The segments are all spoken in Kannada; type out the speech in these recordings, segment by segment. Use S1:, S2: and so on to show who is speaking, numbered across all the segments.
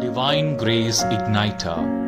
S1: Divine Grace Igniter.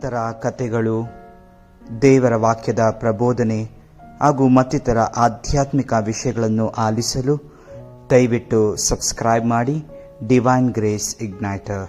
S2: ಸಂತರ ಕಥೆಗಳು, ದೇವರ ವಾಕ್ಯದ ಪ್ರಬೋಧನೆ ಹಾಗೂ ಮತ್ತಿತರ ಆಧ್ಯಾತ್ಮಿಕ ವಿಷಯಗಳನ್ನು ಆಲಿಸಲು ದಯವಿಟ್ಟು ಸಬ್ಸ್ಕ್ರೈಬ್ ಮಾಡಿ ಡಿವೈನ್ ಗ್ರೇಸ್ ಇಗ್ನೈಟರ್.